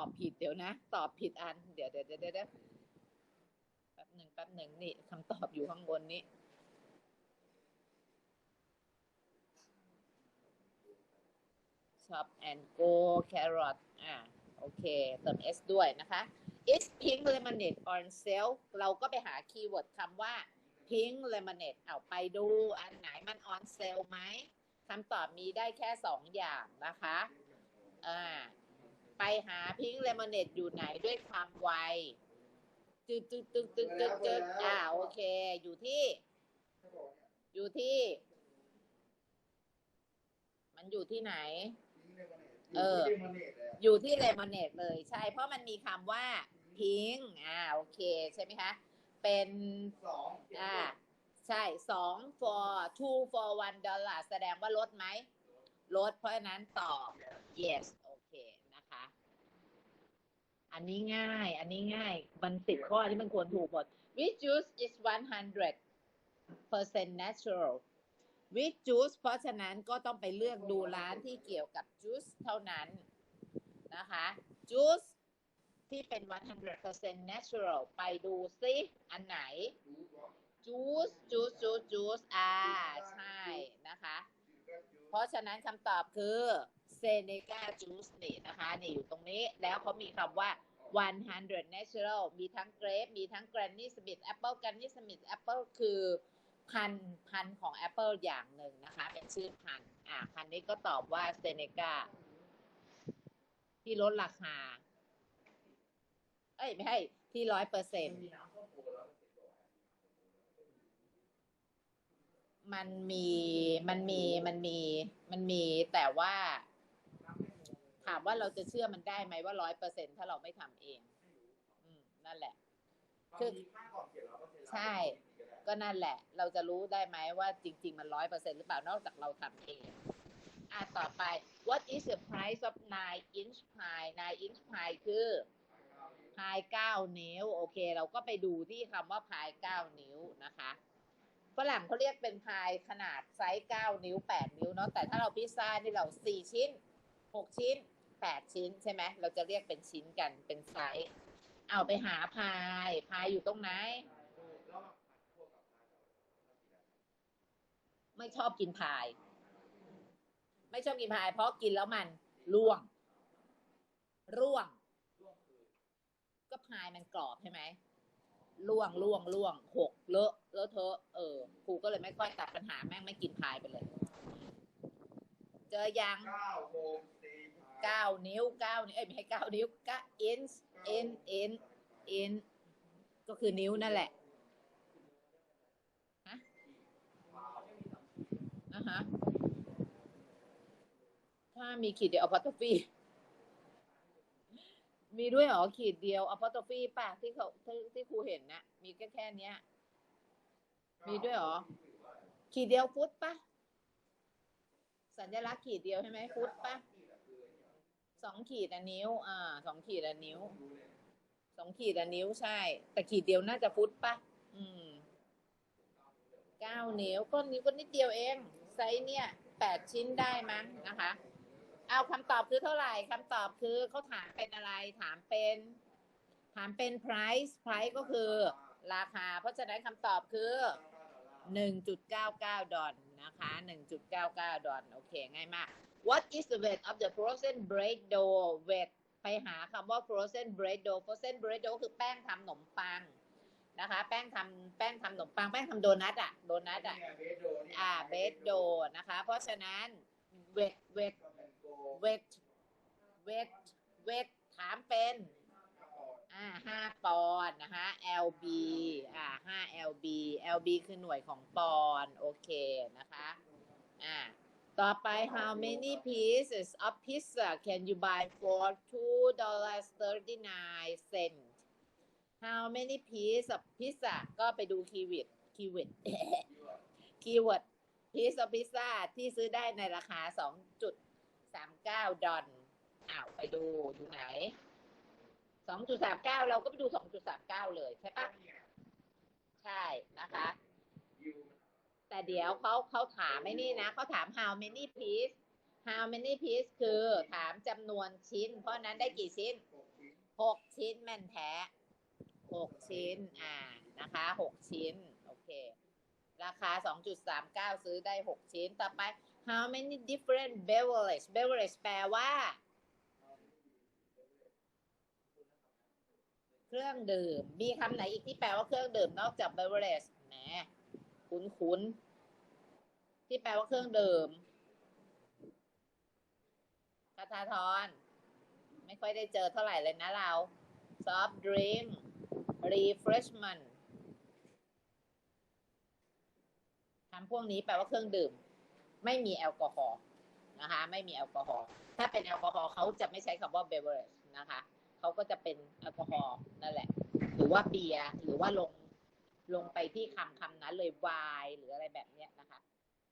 อบผิดเดี๋ยวนะ ตอบผิดอัน เดี๋ยวเดี๋ยวเดี๋ยวเดี๋ยวแป๊บหนึ่งแป๊บหนึ่งนี่คำตอบอยู่ข้างบนนี้ shop and go carrot อ่าโอเค เติม s ด้วยนะคะ is pink lemonade on sale เราก็ไปหาคีย์เวิร์ดคำว่า pink lemonade เอาไปดูอันไหนมัน on sale ไหมคำตอบมีได้แค่สองอย่างนะคะ อ่า ไปหา pink lemonade อยู่ไหนด้วยความไวจึ๊ดจึ๊ดจึ๊ดจึ๊ดจึ๊ดจึ๊ดอ่าโอเค อยู่ที่ อยู่ที่ มันอยู่ที่ไหน เออ อยู่ที่เลมอนเนดเลย ใช่ เพราะมันมีคำว่าพิงอ่าโอเค ใช่ไหมคะ เป็นสองอ่าใช่สอง for two for one dollar แสดงว่าลดไหมลดเพราะฉะนั้นตอบ yes โอเคนะคะ อันนี้ง่าย อันนี้ง่าย มันสิบข้อที่มันควรถูกหมด which juice is 100 percent natural with juice เพราะฉะนั้นก็ต้องไปเลือกดูร้านที่เกี่ยวกับ juice เท่านั้นนะคะ juice ที่เป็น 100% natural ไปดูซิอันไหน juice juice juice juice อ่า ใช่นะคะ เพราะฉะนั้นคำตอบคือ Seneca Juice นี่นะคะ นี่อยู่ตรงนี้แล้วเขามีคำว่า 100 natural มีทั้งเกรปมีทั้ง Granny Smith Apple Granny Smith Apple คือพันพันธุ์ของ Apple อย่างหนึ่งนะคะ เป็นชื่อพันอ่าพันนี้ก็ตอบว่า Seneca ที่ลดราคา เอ้ย ไม่ใช่ที่ร้อยเปอร์เซ็นต์มันมีมันมีมันมีมันมีแต่ว่า ถามว่าเราจะเชื่อมันได้ไหมว่าร้อยเปอร์เซ็นถ้าเราไม่ทำเองอืมนั่นแหละคือใช่ ก็นั่นแหละ เราจะรู้ได้ไหมว่าจริง ๆ มันร้อยเปอร์เซ็นหรือเปล่านอกจากเราทำเองอะต่อไป what is the price of nine inch pie nine inch pie คือพายเก้านิ้ว โอเค เราก็ไปดูที่คำว่าพายเก้านิ้วนะคะฝรั่งเขาเรียกเป็นพายขนาดไซส์เก้านิ้วแปดนิ้วเนาะแต่ถ้าเราพิซซ่านี่เราสี่ชิ้นหกชิ้น แปดชิ้นใช่ไหมเราจะเรียกเป็นชิ้นกันเป็นไซส์เอาไปหาพายพายอยู่ตรงไหน ไม่ชอบกินพาย ไม่ชอบกินพาย เพราะกินแล้วมันร่วง ร่วง ก็พายมันกรอบใช่ไหมล่วงล่วงล่วงหกเลอะเลอะเทอะเออครูก็เลยไม่ค่อยตัดปัญหาแม่งไม่กินพายไปเลย เจอยังเก้าโมง เก้านิ้วเก้านิ้วเอ้ยไม่ใช่เก้านิ้วก้าอินส์อินอินอินก็คือนิ้วนั่นแหละฮะอะฮะถ้ามีขีดเดียวอพอตฟีมีด้วยหรอขีดเดียวอพอตฟีป่ะที่เขาที่ที่ครูเห็นนะมีแค่แค่นี้มีด้วยหรอขีดเดียวฟุตปะสัญลักษณ์ขีดเดียวใช่ไหมฟุตปะ สองขีดอะนิ้ว อ่าสองขีดอะนิ้วสองขีดอะนิ้วใช่ แต่ขีดเดียวน่าจะฟุตปะอืมเก้านิ้วก็นิ้วก็นิดเดียวเองไซส์เนี่ยแปดชิ้นได้มั้งนะคะเอาคำตอบคือเท่าไหร่คำตอบคือเขาถามเป็นอะไร ถามเป็น ถามเป็น price price ก็คือ ราคา เพราะฉะนั้นคำตอบคือ1.99ดเก้าเก้าดอลนะคะ1.99ดอลโอเค ง่ายมาก What is the weight of the frozen bread dough weight ไปหาคำว่า frozen bread dough frozen bread dough คือแป้งทำขนมปังนะคะ แป้งทำแป้งทำขนมปัง แป้งทำโดนัทอะโดนัทอะอ่าเบสโดนะคะ เพราะฉะนั้น weight weight weight weight weight ถามเป็นอ่าห้าปอนด์นะคะ LB อ่าห้า LB LB คือหน่วยของปอนด์โอเคนะคะอ่า ต่อไป how many pieces of pizza can you buy for two dollars thirty nine cent how many pieces of pizza ก็ไปดูคีย์เวิร์ดคีย์เวิร์ดคีย์เวิร์ด piece of pizza ที่ซื้อได้ในราคา 2.39 ดอลอ้าวไปดูดูไหนสองจุดสามเก้าเราก็ไปดูสองจุดสามเก้าเลยใช่ปะใช่นะคะ แต่เดี๋ยวเขาเขาถามไม่นี่นะเขาถาม how many piece how many piece คือถามจำนวนชิ้น เพราะนั้นได้กี่ชิ้นหกชิ้นแม่นแท้หกชิ้น อ่านะคะหกชิ้น โอเค ราคา2.39ซื้อได้6ชิ้น ต่อไป how many different beverage beverage แปลว่า เครื่องดื่ม มีคำไหนอีกที่แปลว่าเครื่องดื่มนอกจาก beverage แหม คุ้นคุ้นๆ ที่แปลว่าเครื่องดื่มคาทาทรไม่ค่อยได้เจอเท่าไหร่เลยนะเรา soft drink refreshment คำพวกนี้แปลว่าเครื่องดื่ม ไม่มีแอลกอฮอล์นะคะ ไม่มีแอลกอฮอล์ถ้าเป็นแอลกอฮอล์เขาจะไม่ใช้คำว่า beverage นะคะ เขาก็จะเป็นแอลกอฮอล์นั่นแหละ หรือว่าเบียร์หรือว่าลง ลงไปที่คำคำนั้นเลยวน์หรืออะไรแบบเนี้ยนะคะ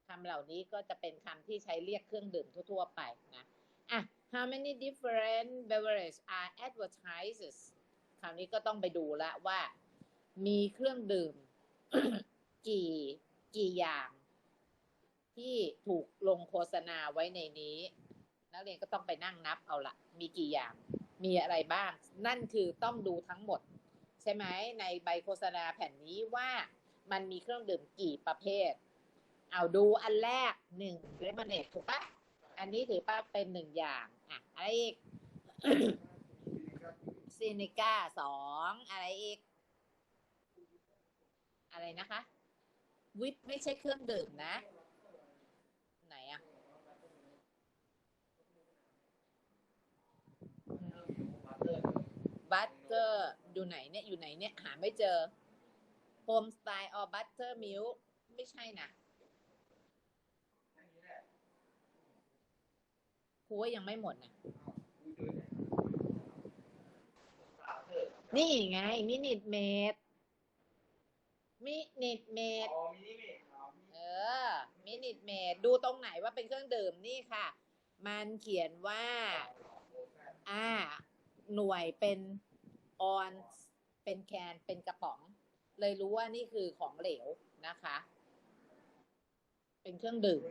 คำเหล่านี้ก็จะเป็นคำที่ใช้เรียกเครื่องดื่มทั่ว ๆ ไปนะอะ how many different beverages are advertised คราวนี้ก็ต้องไปดูละว่า มีเครื่องดื่ม กี่กี่อย่าง ที่ถูกลงโฆษณาไว้ในนี้ นักเรียนก็ต้องไปนั่งนับเอาละมีกี่อย่าง มีอะไรบ้าง นั่นคือต้องดูทั้งหมด ใช่ไหมในใบโฆษณาแผ่นนี้ว่ามันมีเครื่องดื่มกี่ประเภท เอาดูอันแรกหนึ่งเลมอนเนดถูกปะอันนี้ถือว่าเป็นหนึ่งอย่างอะอะไรอีกซินิก้าสองอะไรอีก อะไรนะคะ วิปไม่ใช่เครื่องดื่มนะ ไหนอะบัตเตอร์ อยู่ไหนเนี่ยอยู่ไหนเนี่ยหาไม่เจอโฮมสไตล์ออบัตเตอร์มิลไม่ใช่นะครูว่ายังไม่หมดนะนี่ไง มินิทเมดมินิทเมดอ๋อมินิเมตอ๋อมินิเออ มินิทเมดดูตรงไหนว่าเป็นเครื่องดื่มนี่ค่ะ มันเขียนว่า อ่า หน่วยเป็น ออนเป็นแคนเป็นกระป๋อง เลยรู้ว่านี่คือของเหลวนะคะ เป็นเครื่องดื่ม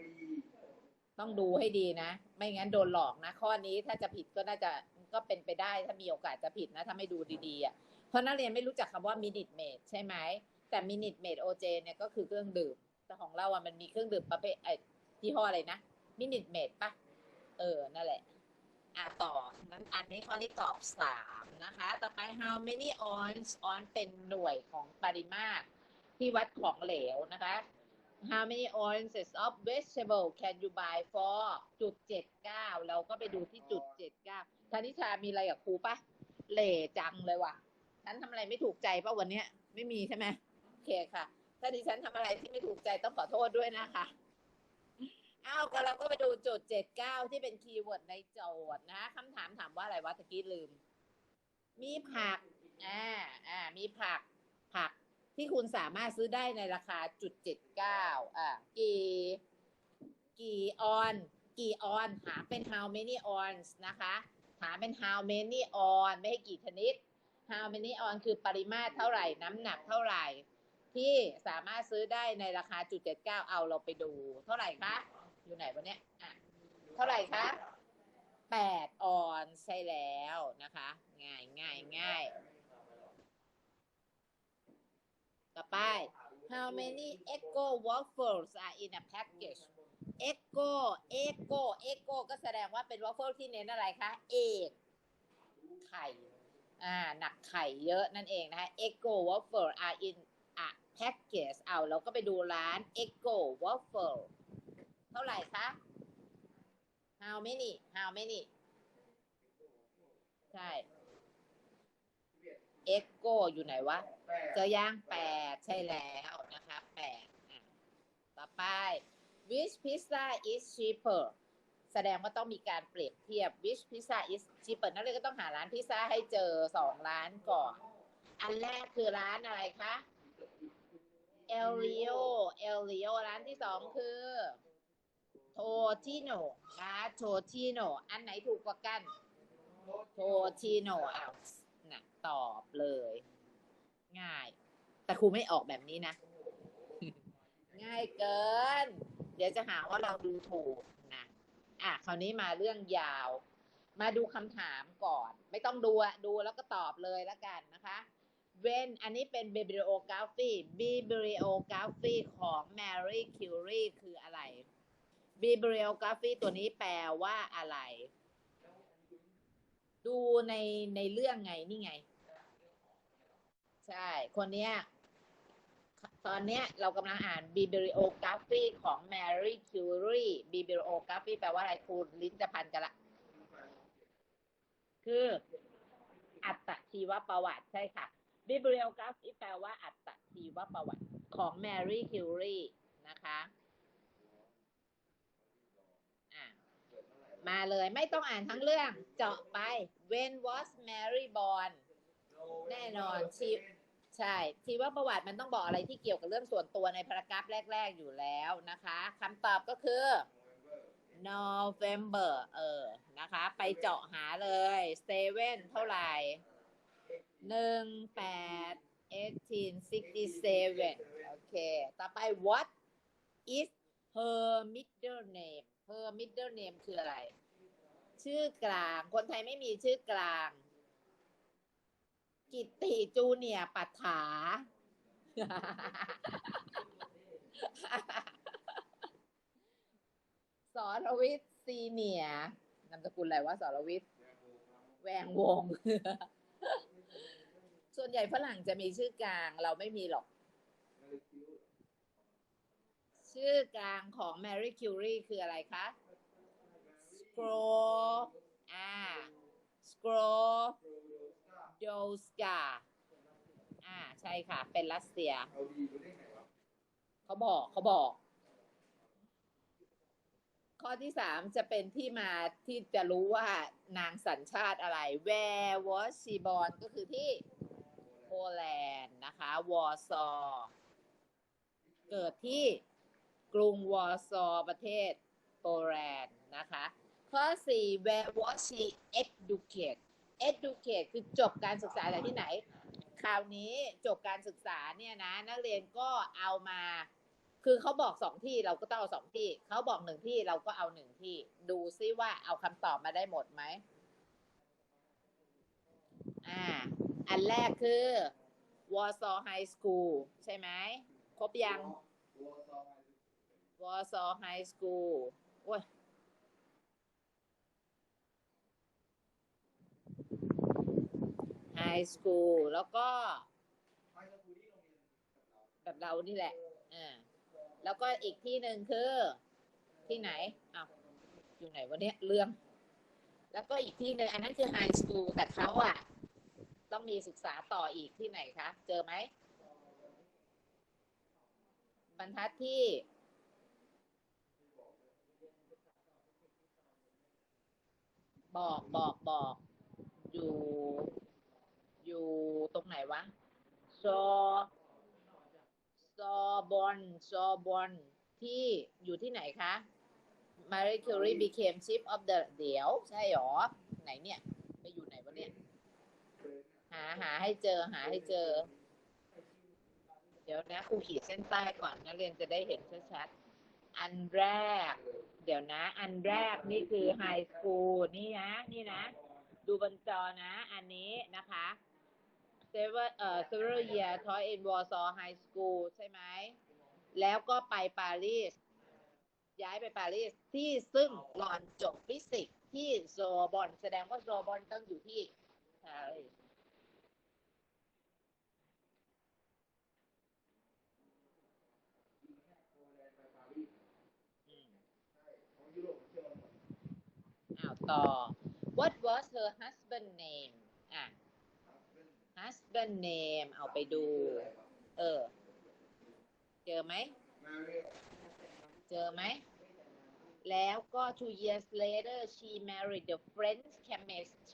ต้องดูให้ดีนะ ไม่งั้นโดนหลอกนะ ข้อนี้ถ้าจะผิดก็น่าจะก็เป็นไปได้ ถ้ามีโอกาสจะผิดนะ ถ้าไม่ดูดีๆอะเพราะนักเรียนไม่รู้จักคำว่ามินิทเมดใช่ไหมแต่มินิทเมดโอเจเนี่ยก็คือเครื่องดื่ม แต่ของเราอะมันมีเครื่องดื่มประเภทไอ้ที่ห้ออะไรนะมินิทเมดปะเออนั่นแหละ อะต่อนั้นอันนี้ข้อนี้ตอบสาม นะคะ ต่อไป how many ounce ounce เป็นหน่วยของปริมาตรที่วัดของเหลวนะคะ How many ounces of vegetable can you buy for จุดเจ็ดเก้าเราก็ไปดูที่จุดเจ็ดเก้าธนิชามีอะไรกับครูปะเหล่จังเลยว่ะฉันทำอะไรไม่ถูกใจปะวันเนี้ย ไม่มีใช่ไหมโอเคค่ะ ถ้าดิฉันทำอะไรที่ไม่ถูกใจต้องขอโทษด้วยนะคะอ้าวก็เราก็ไปดูจุดเจ็ดเก้าที่เป็นคีย์เวิร์ดในโจทย์นะคำถามถามว่าอะไรวะตะกี้ลืม มีผัก อ่า อ่า มีผัก ผักที่คุณสามารถซื้อได้ในราคาจุดเจ็ดเก้าอ่า กี่ กี่ออน กี่ออนหาเป็น how many ons นะคะ หาเป็น how many on ไม่ให้กี่ชนิด how many on คือปริมาตรเท่าไหร่ น้ำหนักเท่าไหร่ ที่สามารถซื้อได้ในราคาจุดเจ็ดเก้าเอาเราไปดู เท่าไหร่คะ อยู่ไหนวะเนี่ย อะ เท่าไหร่คะแปดออนใช่แล้วนะคะ ง่ายง่ายง่ายต่อไป how many Eggo waffles are in a package Eggo Eggo Eggo ก็แสดงว่าเป็นวอฟเฟิลที่เน้นอะไรคะ เอกไข่ อ่า หนักไข่เยอะนั่นเองนะคะ Eggo waffle are in a package เอาเราก็ไปดูร้าน Eggo waffle เท่าไหร่คะ how many how many ใช่ Eggo อยู่ไหนวะแปดเจอย่างแปดใช่แล้วนะคะแปดอะต่อไป which pizza is cheaper แสดงว่าต้องมีการเปรียบเทียบ which pizza is cheaper นักเรียนก็ต้องหาร้านพิซซ่าให้เจอสองร้านก่อน อันแรกคือร้านอะไรคะ El Rio El Rio ร้านที่สองคือ Totino นะคะ Totino อันไหนถูกกว่ากัน Totino อ้าวน่ะ ตอบเลย ง่าย แต่ครูไม่ออกแบบนี้นะ ง่ายเกิน เดี๋ยวจะหาว่าเราดูถูกนะอะคราวนี้มาเรื่องยาว มาดูคำถามก่อน ไม่ต้องดูอะดูแล้วก็ตอบเลยแล้วกันนะคะ when อันนี้เป็น bibliography bibliography ของ Mary Curie คืออะไร bibliography ตัวนี้แปลว่าอะไร ดูในในเรื่องไงนี่ไง ใช่ คนเนี้ย ตอนเนี้ยเรากำลังอ่าน bibliography ของ Mary Curie bibliography แปลว่าอะไรคุณลิ้นจะพันกันละ คือ อัตชีวประวัติใช่ค่ะ bibliography แปลว่าอัตชีวประวัติของ Mary Curie นะคะอะมาเลยไม่ต้องอ่านทั้งเรื่อง เจาะไป when was Mary born แน่นอนชี ใช่ชีวประวัติมันต้องบอกอะไรที่เกี่ยวกับเรื่องส่วนตัวในพารากราฟแรก ๆ อยู่แล้วนะคะคำตอบก็คือ November เออ นะคะ ไปเจาะหาเลย seven เท่าไหร่หนึ่งแปด eighteen sixty seven โอเค ต่อไป what is her middle name her middle name คืออะไร ชื่อกลาง คนไทยไม่มีชื่อกลาง กิตติจูเนียปัฏฐา สรวิทย์ซีเนียนามสกุลอะไรวะสรวิทย์แวงวง ส่วนใหญ่ฝรั่งจะมีชื่อกลางเราไม่มีหรอก ชื่อกลางของ Mary Curie คืออะไรคะ Scroll อ่า Scroll d o s k a อ่าใช่ค่ะ เป็นรัสเซียเอาดีมาได้ไงวะเขาบอกเขาบอก ข้อที่สามจะเป็นที่มาที่จะรู้ว่านางสัญชาติอะไร Where was she born ก็คือที่โปแลนด์นะคะ วอร์ซอ เกิดที่กรุงวอร์ซอประเทศโปแลนด์นะคะ ข้อสี่ Where was she educated educate คือจบการศึกษาจากที่ไหน คราวนี้จบการศึกษาเนี่ยนะ นักเรียนก็เอามา คือเขาบอกสองที่เราก็ต้องเอาสองที่ เขาบอกหนึ่งที่เราก็เอาหนึ่งที่ ดูซิว่าเอาคำตอบมาได้หมดไหมอ่า อันแรกคือ Warsaw High School ใช่ไหมครบยังวอซอ Warsaw High School โอ้ย High School แล้วก็ ไม่ก็คือที่โรงเรียนกับเราแบบเรานี่แหละอ่าแล้วก็อีกที่หนึ่งคือ ที่ไหนอ้าวอยู่ไหนวะเนี่ยเรื่อง แล้วก็อีกที่หนึ่งอันนั้นคือไฮสคูลแต่เขาอะต้องมีศึกษาต่ออีกที่ไหนคะ เจอไหม บรรทัดที่บอกบอกบอกอยู่ อยู่ตรงไหนวะ ซอ ซอบอน ซอบอน ที่อยู่ที่ไหนคะ Marie Curie became chief of the เดี๋ยว ใช่หรอ ไหนเนี่ย ไปอยู่ไหนวะเนี่ย หาหาให้เจอหาให้เจอ เดี๋ยวนะครูขีดเส้นใต้ก่อนนักเรียนจะได้เห็นชัดๆ อันแรก เดี๋ยวนะ อันแรกนี่คือไฮสคูลนี่นะ นี่นะ ดูบนจอนะ อันนี้นะคะ several เอ่อ several year taught in Warsaw High School ใช่ไหม แล้วก็ไปปารีส ย้ายไปปารีส ที่ซึ่งหลอนจบฟิสิกส์ที่โซบอน แสดงว่าโซบอนต้องอยู่ที่ปารีสอืมของยุโรปเที่ยวหมดอ้าวต่อ What was her husband name อะ husband name เอาไปดู เออ เจอไหม เจอไหม แล้วก็ two years later she married the French chemist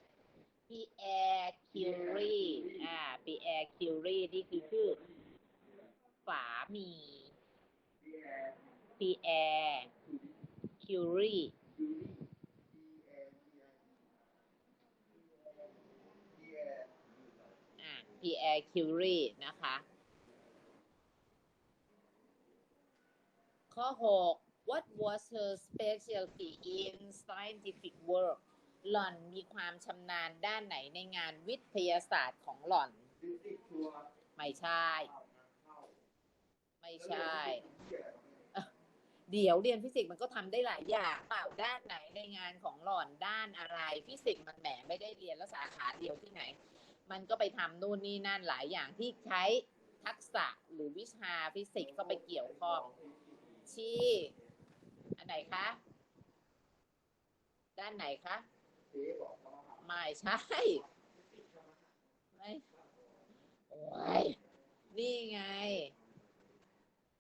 Pierre Curie อ่า Pierre Curie นี่คือชื่อฝามี Pierre Curie พีแอร์ พีแอร์อ่า Pierre c u r i นะคะ ข้อ 6 What was her specialty in scientific work หล่อนมีความชำนาญด้านไหนในงานวิทยาศาสตร์ของหล่อน ไม่ใช่ ไม่ใช่เที่ยวอะไรเดี๋ยวเรียนฟิสิกส์มันก็ทำได้หลายอย่างเปล่าด้านไหนในงานของหล่อนด้านอะไร ฟิสิกส์มันแหมไม่ได้เรียนแล้วสาขาเดียวที่ไหน มันก็ไปทำนู่นนี่นั่นหลายอย่างที่ใช้ทักษะหรือวิชาฟิสิกส์เข้าไปเกี่ยวข้อง ชี้ อันไหนคะ ด้านไหนคะไม่ใช่ ไม่โอ้ยนี่ไง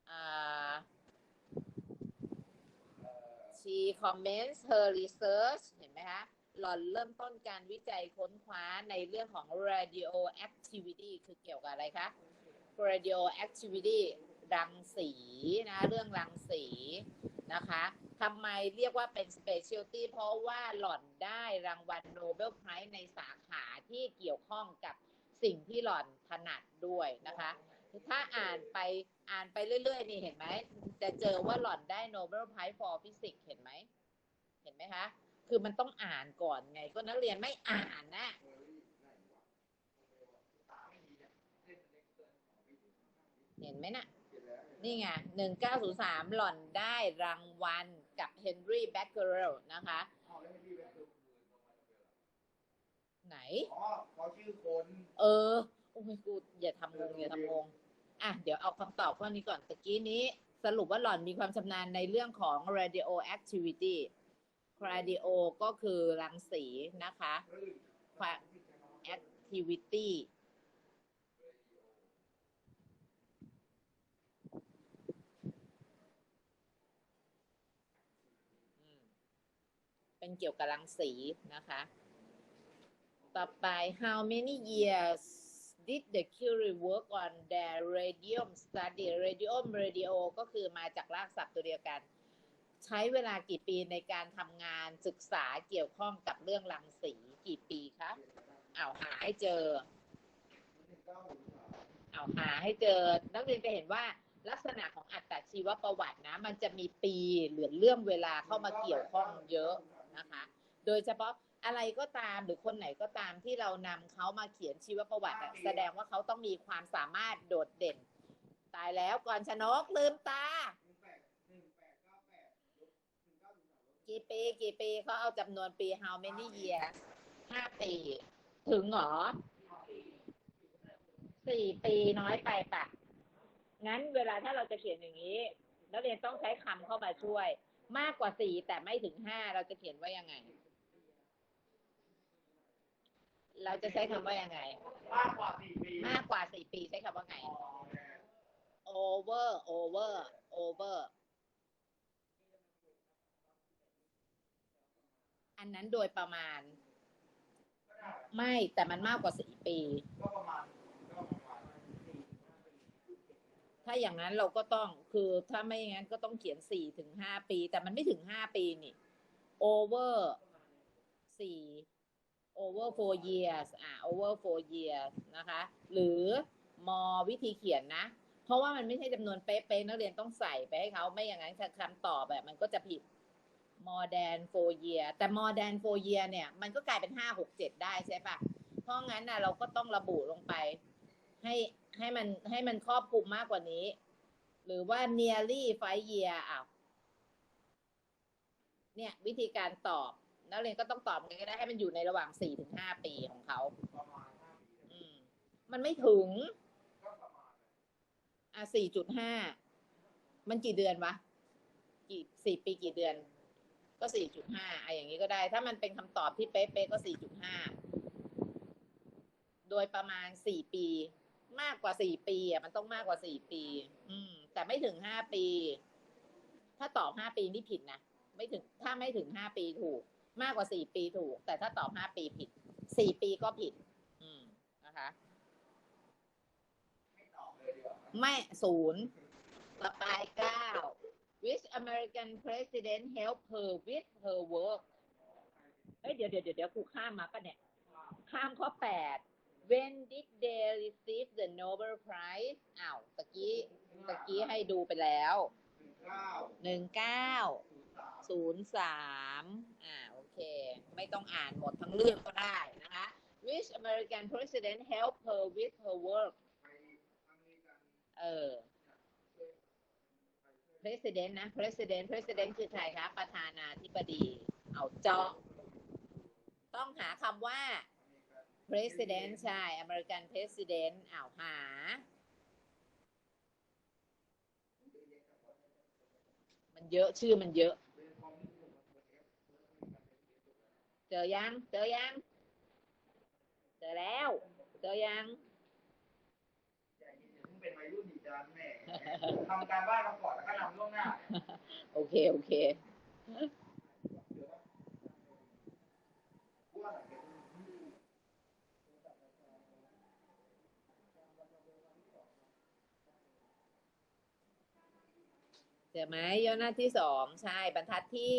อ่าเอ่อ she comments her research เห็นไหมคะ หล่อนเริ่มต้นการวิจัยค้นคว้าในเรื่องของ radioactivity คือเกี่ยวกับอะไรคะ radioactivity รังสีนะ เรื่องรังสีนะคะทำไมเรียกว่าเป็น specialty เพราะว่าหล่อนได้รางวัล Nobel Prize ในสาขาที่เกี่ยวข้องกับสิ่งที่หล่อนถนัดด้วยนะคะ ถ้าอ่านไปอ่านไปเรื่อยๆ นี่เห็นไหม จะเจอว่าหล่อนได้ Nobel Prize for Physics เห็นไหม เห็นไหมคะ คือมันต้องอ่านก่อนไง ก็นักเรียนไม่อ่านนะเฮ้ยไหนวะตาไม่ดีเนี่ยเล่นเล็กเกินขอไปดูเห็นไหมน่ะเห็นแล้วนี่ไงหนึ่งเก้าศูนย์สามหล่อนได้รางวัลกับเฮนรี่แบคเกอร์นะคะเอาแล้วไม่ดีแบบคือไหน อ๋อเขาชื่อคน เออ โอ้ยกูอย่าทำงงอย่าทำงงอะ เดี๋ยวเอาคำตอบข้อนี้ก่อนตะกี้นี้ สรุปว่าหล่อนมีความชำนาญในเรื่องของ radioactivity radio ก็คือรังสีนะคะความ activity อืมเป็นเกี่ยวกับรังสีนะคะ ต่อไป how many years did the Curie work on their radium study radium radio ก็คือมาจากรากศัพท์ตัวเดียวกัน ใช้เวลากี่ปีในการทำงานศึกษาเกี่ยวข้องกับเรื่องรังสีกี่ปีคะเอาหาให้เจอ เอาหาให้เจอ นักเรียนจะเห็นว่าลักษณะของอัตชีวประวัตินะ มันจะมีปีหรือเรื่องเวลาเข้ามาเกี่ยวข้องเยอะนะคะ โดยเฉพาะอะไรก็ตามหรือคนไหนก็ตามที่เรานำเขามาเขียนชีวประวัติแสดงว่าเขาต้องมีความสามารถโดดเด่น ตายแล้วก่อนชนกลืมตา กี่ปีกี่ปีเขาเอาจำนวนปี how many year ห้าปี ถึงเหรอสี่ปีน้อยไปปะงั้นเวลาถ้าเราจะเขียนอย่างนี้ นักเรียนต้องใช้คำเข้ามาช่วย มากกว่าสี่แต่ไม่ถึงห้าเราจะเขียนว่ายังไง เราจะใช้คำว่ายังไง มากกว่าสี่ปีมากกว่าสี่ปีใช้คำว่าไง over over over อันนั้นโดยประมาณ ไม่แต่มันมากกว่าสี่ปี ก็ประมาณก็ประมาณถ้าอย่างนั้นเราก็ต้องคือถ้าไม่อย่างนั้นก็ต้องเขียนสี่ถึงห้าปี แต่มันไม่ถึงห้าปีนี่ over สี่ over four years อ่า over four years นะคะ หรือมอวิธีเขียนนะ เพราะว่ามันไม่ใช่จำนวนเป๊ะๆนักเรียนต้องใส่ไปให้เขาไม่อย่างนั้นคำตอบแบบมันก็จะผิด more than four year แต่ more than four year เนี่ย มันก็กลายเป็นห้าหกเจ็ดได้ใช่ปะเพราะงั้นนะเราก็ต้องระบุลงไป ให้ให้มันให้มันครอบคลุมมากกว่านี้ หรือว่า nearly five year อ้าวเนี่ยวิธีการตอบ นักเรียนก็ต้องตอบไงก็ได้ให้มันอยู่ในระหว่างสี่ถึงห้าปีของเขาอืมมันไม่ถึง อะสี่จุดห้ามันกี่เดือนวะ กี่สี่ปีกี่เดือน ก็สี่จุดห้าไอะอย่างนี้ก็ได้ ถ้ามันเป็นคำตอบที่เป๊ะๆก็สี่จุดห้าโดยประมาณสี่ปี มากกว่าสี่ปีอะมันต้องมากกว่าสี่ปี อืม แต่ไม่ถึงห้าปี ถ้าตอบห้าปีนี่ผิดนะไม่ถึง ถ้าไม่ถึงห้าปีถูก มากกว่าสี่ปีถูก แต่ถ้าตอบห้าปีผิดสี่ปีก็ผิด อืมนะคะไม่ตอบเลยดีกว่าไม่ศูนย์ต่อไปเก้า which American president help her with her work เอ้ยเดี๋ยวเดี๋ยวเดี๋ยวเดี๋ยวกูข้ามมาปะเนี่ย ข้ามข้อแปด when did they receive the Nobel Prize อ้าวตะกี้ตะกี้ให้ดูไปแล้วหนึ่งเก้าหนึ่งเก้าศูนย์สามอ่าโอเค ไม่ต้องอ่านหมดทั้งเรื่องก็ได้นะคะ Which American president helped her with her work เออ president นะ president president คือใครคะ ประธานาธิบดี เอาเจาะต้องหาคำว่า president ใช่ American president อ้าวหา มันเยอะชื่อมันเยอะ เจอยัง เจอยัง เจอแล้ว เจอยังเป็นวัยรุ่นดีจานแม่ ทำการบ้านมาก่อนแล้วก็นำล่วงหน้า โอเค โอเคเดี๋ยวนะว่าหลังจอไหมย่อหน้าที่สองใช่ บรรทัดที่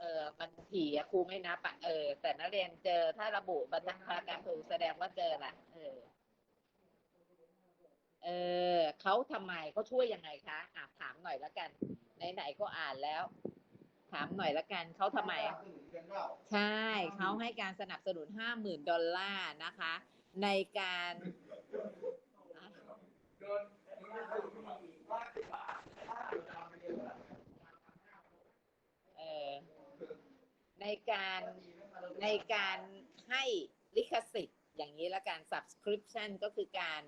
เออมันผีครูไม่นับอะเออ แต่นักเรียนเจอถ้าระบุบรรทัดพารากรถูกแสดงว่าเจอละ เออเขาทำไมเขาช่วยยังไงคะอะถามหน่อยละกันไหนๆก็อ่านแล้ว ถามหน่อยละกันเขาทำไม ใช่เขาให้การสนับสนุนห้าหมื่นดอลลาร์นะคะ ในการเอ่อในการในการให้ลิขสิทธิ์อย่างนี้ละกัน subscription ก็คือการ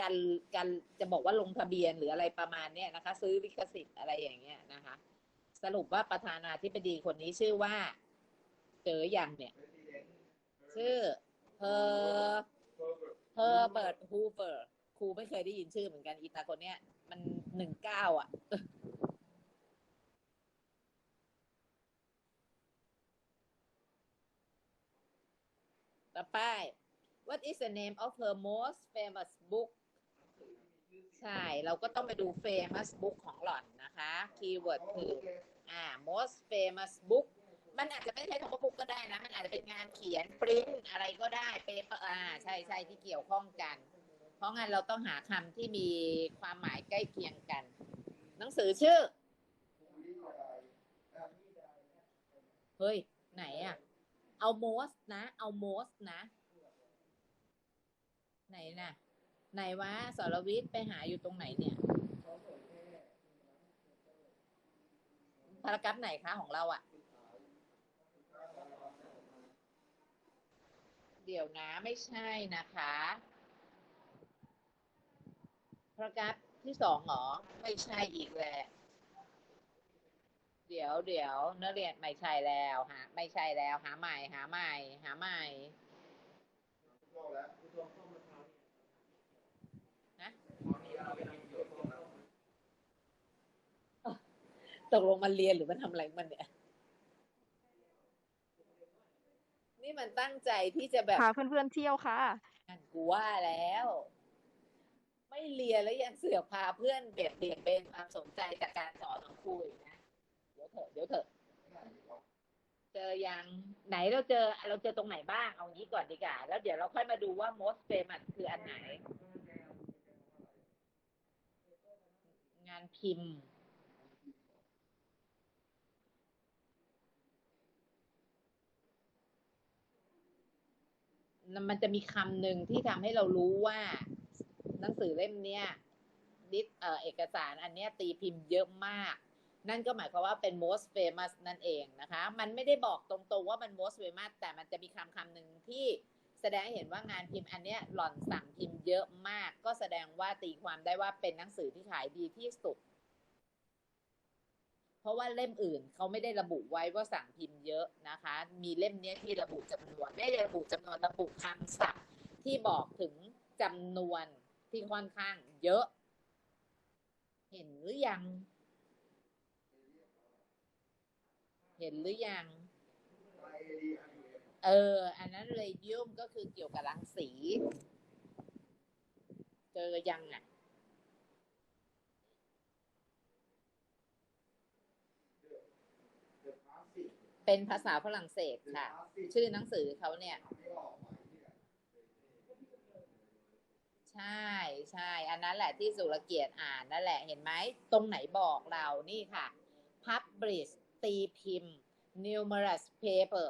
การการจะบอกว่าลงทะเบียนหรืออะไรประมาณเนี้ยนะคะ ซื้อลิขสิทธิ์อะไรอย่างเงี้ยนะคะ สรุปว่าประธานาธิบดีคนนี้ชื่อว่าเจออย่างเนี่ย ชื่อเฮอร์เฮอร์เบิร์ตฮูเฟอร์ครูไม่เคยได้ยินชื่อเหมือนกันอีตาคนเนี้ย มันหนึ่งเก้าอะต่อไป What is the name of her most famous book ใช่ เราก็ต้องไปดู famous book ของหล่อนนะคะ keyword คืออ่า most famous book มันอาจจะไม่ใช่คำว่า book ก็ได้นะ มันอาจจะเป็นงานเขียน print อะไรก็ได้ paper อ่าใช่ใช่ที่เกี่ยวข้องกัน เพราะงั้นเราต้องหาคำที่มีความหมายใกล้เคียงกัน หนังสือชื่อ เฮ้ย ไหนอะเอา most นะ เอา most นะ ไหนน่ะ ไหนวะสรวิทย์ไปหาอยู่ตรงไหนเนี่ยพารากราฟไหนคะของเราอะเดี๋ยวนะไม่ใช่นะคะพารากราฟที่สองหรอ ไม่ใช่อีกแหละเดี๋ยวเดี๋ยวนักเรียนไม่ใช่แล้วหาไม่ใช่แล้ว หาใหม่หาใหม่หาใหม่ ตกลงมันเรียนหรือมันทำอะไรของมันเนี่ย นี่มันตั้งใจที่จะแบบพาเพื่อนๆเที่ยวค่ะนั่นกูว่าแล้ว ไม่เรียนแล้วยังเสือกพาเพื่อนเบียดเบียนเป็นความสนใจจากการสอนของครูอีกนะเดี๋ยวเถอะเดี๋ยวเถอะเจอยังไหนเราเจอเราเจอตรงไหนบ้างเอางี้ก่อนดีกว่าแล้วเดี๋ยวเราค่อยมาดูว่า most famous คืออันไหน งานพิมพ์ มันจะมีคำหนึ่งที่ทำให้เรารู้ว่า หนังสือเล่มเนี้ยดิสเออเอกสารอันเนี้ยตีพิมพ์เยอะมาก นั่นก็หมายความว่าเป็น most famous นั่นเองนะคะ มันไม่ได้บอกตรงๆว่ามัน most famous แต่มันจะมีคำคำหนึ่งที่แสดงเห็นว่างานพิมพ์อันเนี้ยหล่อนสั่งพิมพ์เยอะมาก ก็แสดงว่าตีความได้ว่าเป็นหนังสือที่ขายดีที่สุด เพราะว่าเล่มอื่นเขาไม่ได้ระบุไว้ว่าสั่งพิมพ์เยอะนะคะ มีเล่มนี้ที่ระบุจำนวน ไม่ได้ระบุจำนวนระบุคำศัพท์ที่บอกถึงจำนวนที่ค่อนข้างเยอะ เห็นหรือยัง เห็นหรือยัง เออ อันนั้นเรดิยมก็คือเกี่ยวกับรังสี เจอยังอะ เป็นภาษาฝรั่งเศสค่ะ ชื่อหนังสือเขาเนี่ย ใช่ใช่อันนั้นแหละที่สุรเกียรติอ่านนั่นแหละเห็นไหมตรงไหนบอกเรานี่ค่ะ publish ตีพิมพ์ numerous paper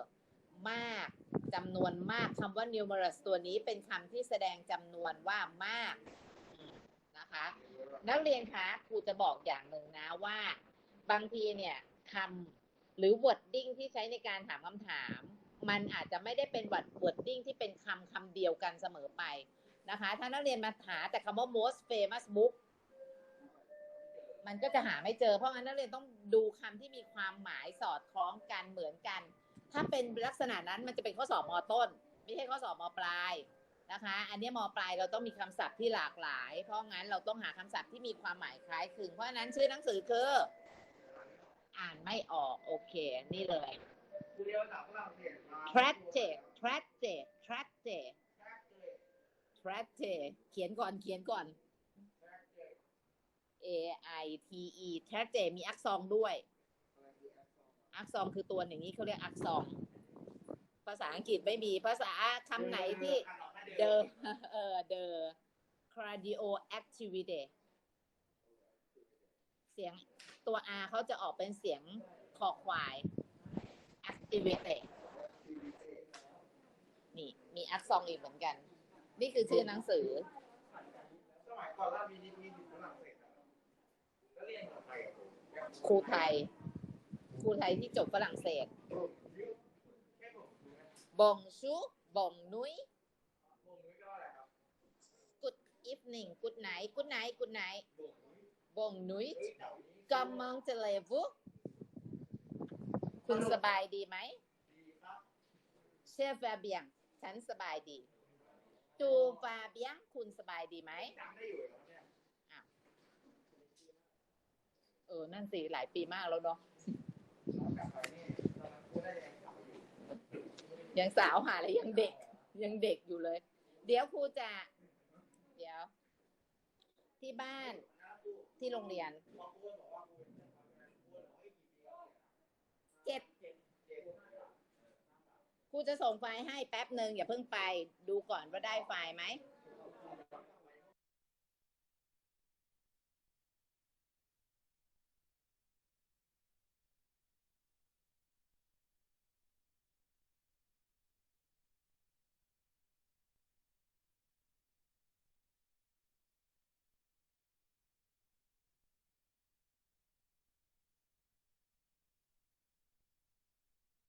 มากจำนวนมากคำว่า numerous ตัวนี้เป็นคำที่แสดงจำนวนว่ามากนะคะนักเรียนคะครูจะบอกอย่างหนึ่งนะว่า บางทีเนี่ยคำ หรือ wording ที่ใช้ในการถามคำถาม มันอาจจะไม่ได้เป็น wording ที่เป็นคำคำเดียวกันเสมอไปนะคะ ถ้านักเรียนมาหาแต่คำว่า most famous book มันก็จะหาไม่เจอ เพราะงั้นนักเรียนต้องดูคำที่มีความหมายสอดคล้องกันเหมือนกัน ถ้าเป็นลักษณะนั้นมันจะเป็นข้อสอบมต้น ไม่ใช่ข้อสอบมปลายนะคะ อันนี้มปลายเราต้องมีคำศัพท์ที่หลากหลาย เพราะงั้นเราต้องหาคำศัพท์ที่มีความหมายคล้ายคลึง เพราะฉะนั้นชื่อหนังสือคือ อ่านไม่ออกโอเค นี่เลยกูเรียนภาษาฝรั่งเศสมา tragic tragic tragic tragic เขียนก่อนเขียนก่อน A I T E tragic มีอักษรด้วย อักษรคือตัวอย่างนี้เขาเรียกอักษรภาษาอังกฤษไม่มีภาษาคำไหนที่เดอเออเดอ cardio activity เสียง ตัว R เขาจะออกเป็นเสียงคอควาย activity นี่ มีอักษรอีกเหมือนกัน นี่คือชื่อหนังสือ สมัยก่อนเรามีนิดๆอยู่ฝรั่งเศสอะแล้วเรียนกับใครอะผมครูไทย ครูไทยที่จบฝรั่งเศส แค่ผมดูนะบงชูบองนุ้ย ผมไม่ก็อะไรครับ good evening good night good night good night ผมบงนุ้ยเฮ้ยแถวนี้ กำมังจะเลวุคุณสบายดีไหมเชฟฟเบียงฉันสบายดีตูฟาเบียงคุณสบายดีไหมจำได้อยู่เหรอเนี่ยเออ นั่นสิ หลายปีมากแล้วเนาะยังกลับไปอยู่ยังสาวหาเลยยังเด็ก ยังเด็กอยู่เลย เดี๋ยวครูจะ เดี๋ยว ที่บ้านที่โรงเรียน พอกูบอกว่ากูจะทำงานกูบอกเฮ้ยกี่ปีแล้วเนี่ย เจ็ด เจ็ดเจ็ด ครูจะส่งไฟล์ให้แป๊บหนึ่งอย่าเพิ่งไปดูก่อนว่าได้ไฟล์ไหม